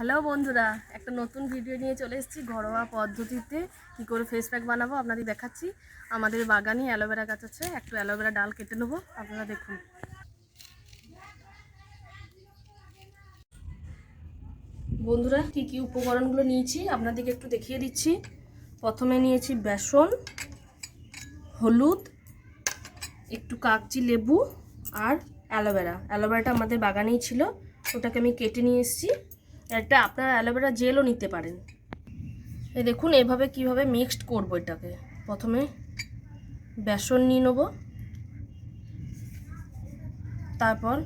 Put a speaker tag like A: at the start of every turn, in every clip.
A: Hello বন্ধুরা, একটা নতুন ভিডিও নিয়ে চলে এসেছি ঘরোয়া পদ্ধতিতে। কী করে ফেস প্যাক বানাবো আপনাদের দেখাচ্ছি। আমাদের বাগানে অ্যালোভেরা গাছ আছে, একটু অ্যালোভেরা ডাল কেটে নেব, আপনারা দেখুন। বন্ধুরা, কী কী উপকরণগুলো নিয়েছি আপনাদেরকে একটু দেখিয়ে দিচ্ছি। প্রথমে নিয়েছি বেসন, হলুদ, একটু কাগজি লেবু আর অ্যালোভেরা। অ্যালোভেরাটা আমাদের বাগানেই ছিল, ওটাকে আমি কেটে নিয়ে এসেছি। একটা আপনারা অ্যালোভেরা জেলও নিতে পারেন। এই দেখুন, এভাবে কীভাবে মিক্সড করব এটাকে। প্রথমে বেসন নিয়ে নেব। তারপর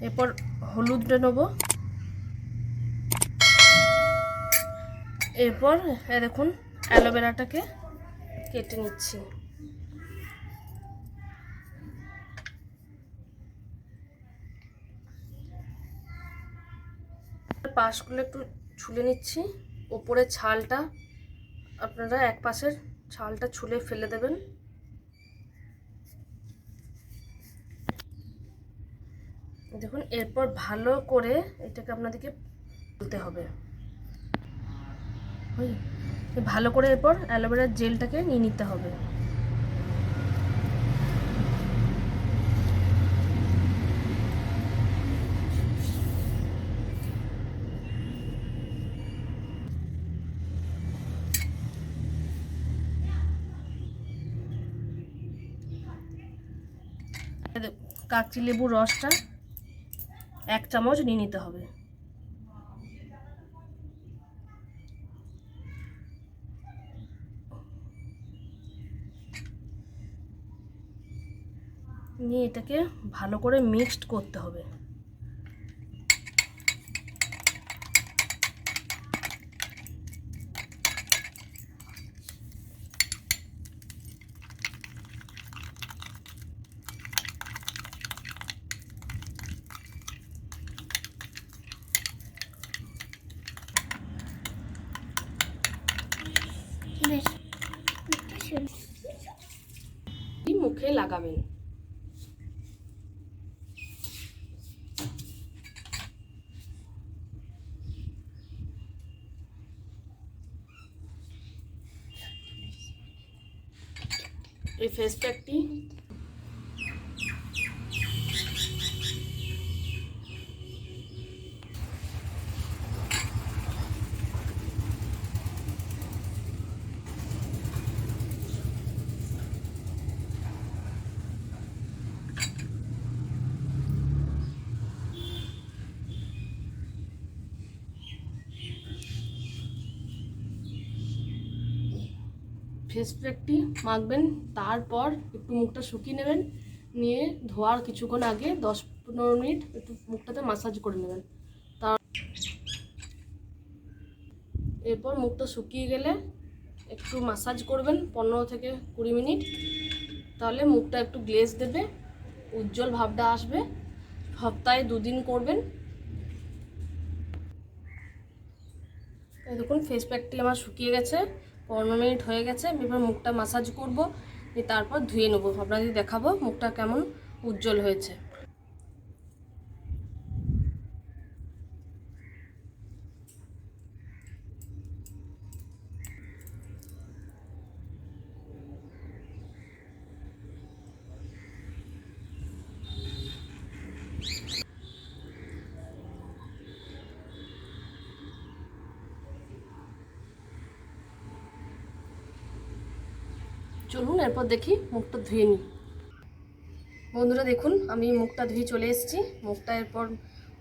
A: এরপর হলুদটা নেব। এরপর দেখুন, অ্যালোভেরাটাকে কেটে নিচ্ছি। পাশগুলো একটু ছুলে নিচ্ছি। ওপরে ছালটা, আপনারা এক পাশের ছালটা ছুলে ফেলে দেবেন। দেখুন, এরপর ভালো করে এটাকে আপনাদেরকে তুলতে হবে। ভালো করে এরপর অ্যালোভেরার জেলটাকে নিয়ে নিতে হবে। কাকচি লেবুর রসটা এক চামচ নিয়ে নিতে হবে। নিয়ে এটাকে ভালো করে মিক্সড করতে হবে। মুখে লাগাবেন এই ফেস প্যাকটি ফেস প্যাকটি মাখবেন, তারপর একটু মুখটা শুকিয়ে নেবেন, নিয়ে ধোয়ার কিছুক্ষণ আগে দশ পনেরো মিনিট একটু মুখটাতে মাসাজ করে নেবেন। তার এরপর মুখটা শুকিয়ে গেলে একটু মাসাজ করবেন পনেরো থেকে কুড়ি মিনিট। তাহলে মুখটা একটু গ্লেজ দেবে, উজ্জ্বল ভাবটা আসবে, সপ্তাহে দুদিন করবেন। দেখুন ফেস প্যাকটি আমার শুকিয়ে গেছে। পনেরো মিনিট হয়ে গেছে আমি এবার মুখটা মাসাজ করব তারপর ধুয়ে নেব। আপনাদের দেখাবো মুখটা কেমন উজ্জ্বল হয়েছে। চলুন, এরপর দেখি মুখটা ধুয়ে নিই। বন্ধুরা, দেখুন, আমি মুখটা ধুয়ে চলে এসেছি। মুখটা এরপর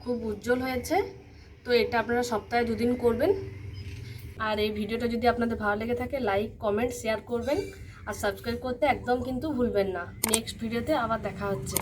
A: খুব উজ্জ্বল হয়েছে। তো এটা আপনারা সপ্তাহে দুদিন করবেন। আর এই ভিডিওটা যদি আপনাদের ভালো লেগে থাকে লাইক কমেন্ট শেয়ার করবেন। আর সাবস্ক্রাইব করতে একদম কিন্তু ভুলবেন না। নেক্সট ভিডিওতে আবার দেখা হচ্ছে।